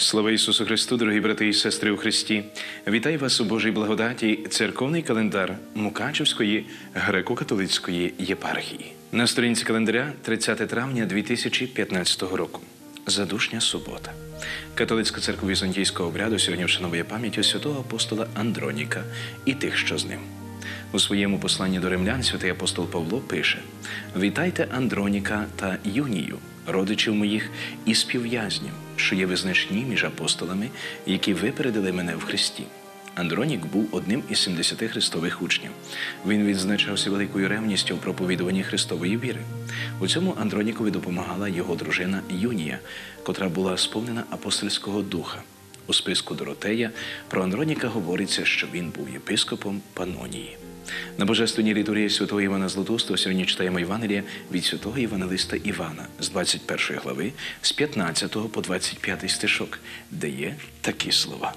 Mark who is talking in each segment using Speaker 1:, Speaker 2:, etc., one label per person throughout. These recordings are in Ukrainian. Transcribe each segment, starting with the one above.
Speaker 1: Слава Ісусу Христу, дорогі брати і сестри у Христі! Вітаю вас у Божій благодаті, церковний календар Мукачевської греко-католицької єпархії. На сторінці календаря 30 травня 2015 року. Задушня субота. Католицька церква візантійського обряду сьогодні вшановує пам'ять святого апостола Андроніка і тих, що з ним. У своєму посланні до римлян святий апостол Павло пише: Вітайте Андроніка та Юнію, родичів моїх і співв'язнів, що є визначні між апостолами, які випередили мене в Христі. Андронік був одним із 70 христових учнів. Він відзначався великою ревністю в проповідуванні Христової віри. У цьому Андронікові допомагала його дружина Юнія, котра була сповнена апостольського духа. У списку Доротея про Андроніка говориться, що він був єпископом Панонії. На божественній літургії святого Івана Златоустого сьогодні читаємо Євангелія від святого Євангелиста Івана з 21 глави, з 15 по 25 стишок, де є такі слова.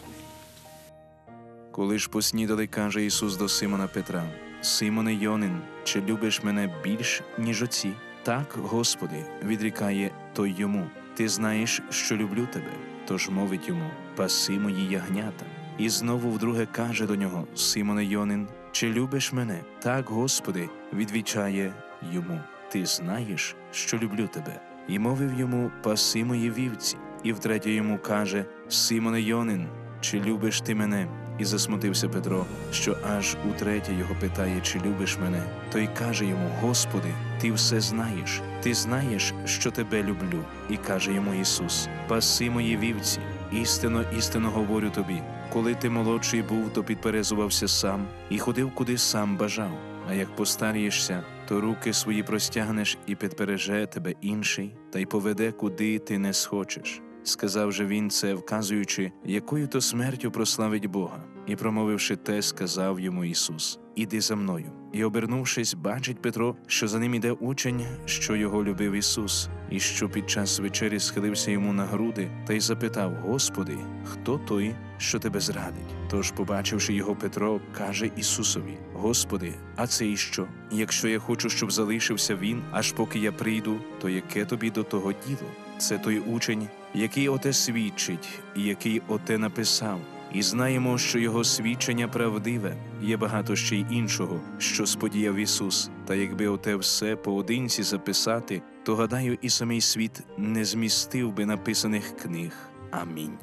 Speaker 2: Коли ж поснідали, каже Ісус до Симона Петра: Симоне Йонин, чи любиш мене більш, ніж оці? Так, Господи, відрікає той йому. Ти знаєш, що люблю тебе. Тож мовить йому: Паси мої ягнята. І знову вдруге каже до нього: Симоне Йонин, чи любиш мене? Так, Господи, відвічає йому. Ти знаєш, що люблю тебе. І мовив йому: Паси мої вівці. І втретє йому каже: Симоне Йонин, чи любиш ти мене? І засмутився Петро, що аж утретє його питає, чи любиш мене. Той каже йому: Господи, ти все знаєш, ти знаєш, що тебе люблю. І каже йому Ісус: Паси мої вівці, істинно, істинно говорю тобі. Коли ти молодший був, то підперезувався сам і ходив, куди сам бажав. А як постарієшся, то руки свої простягнеш і підпереже тебе інший, та й поведе, куди ти не схочеш. Сказав же він це, вказуючи, якою то смертю прославить Бога, і, промовивши те, сказав йому Ісус: Іди за мною. І, обернувшись, бачить Петро, що за ним іде учень, що його любив Ісус, і що під час вечері схилився йому на груди, та й запитав: Господи, хто той, що тебе зрадить? Тож, побачивши його, Петро, каже Ісусові: Господи, а це і що? Якщо я хочу, щоб залишився він, аж поки я прийду, то яке тобі до того діло? Це той учень, який оте свідчить, який оте написав. І знаємо, що його свідчення правдиве. Є багато ще й іншого, що сподіяв Ісус. Та якби оте все поодинці записати, то гадаю, і самий світ не змістив би написаних книг. Амінь.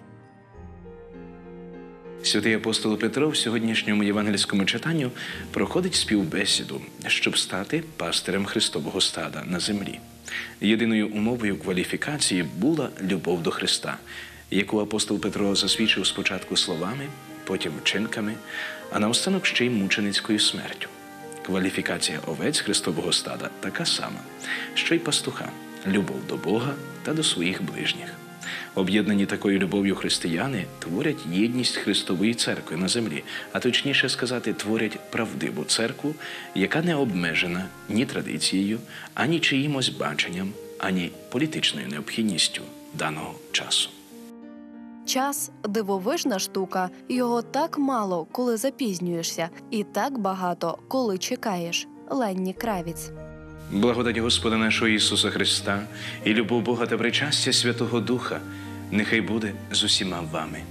Speaker 1: Святий апостол Петро в сьогоднішньому євангельському читанню проходить співбесіду, щоб стати пастирем Христового стада на землі. Єдиною умовою кваліфікації була любов до Христа, яку апостол Петро засвідчив спочатку словами, потім вчинками, а наостанок ще й мученицькою смертю. Кваліфікація овець Христового стада така сама, що й пастуха любов до Бога та до своїх ближніх. Об'єднані такою любов'ю християни творять єдність Христової церкви на землі, а точніше сказати, творять правдиву церкву, яка не обмежена ні традицією, ані чиїмось баченням, ані політичною необхідністю даного часу.
Speaker 3: Час дивовижна штука. Його так мало, коли запізнюєшся, і так багато, коли чекаєш. Ленні Кравіць.
Speaker 1: Благодать Господа нашого Ісуса Христа і любов Бога та причастя Святого Духа нехай буде з усіма вами.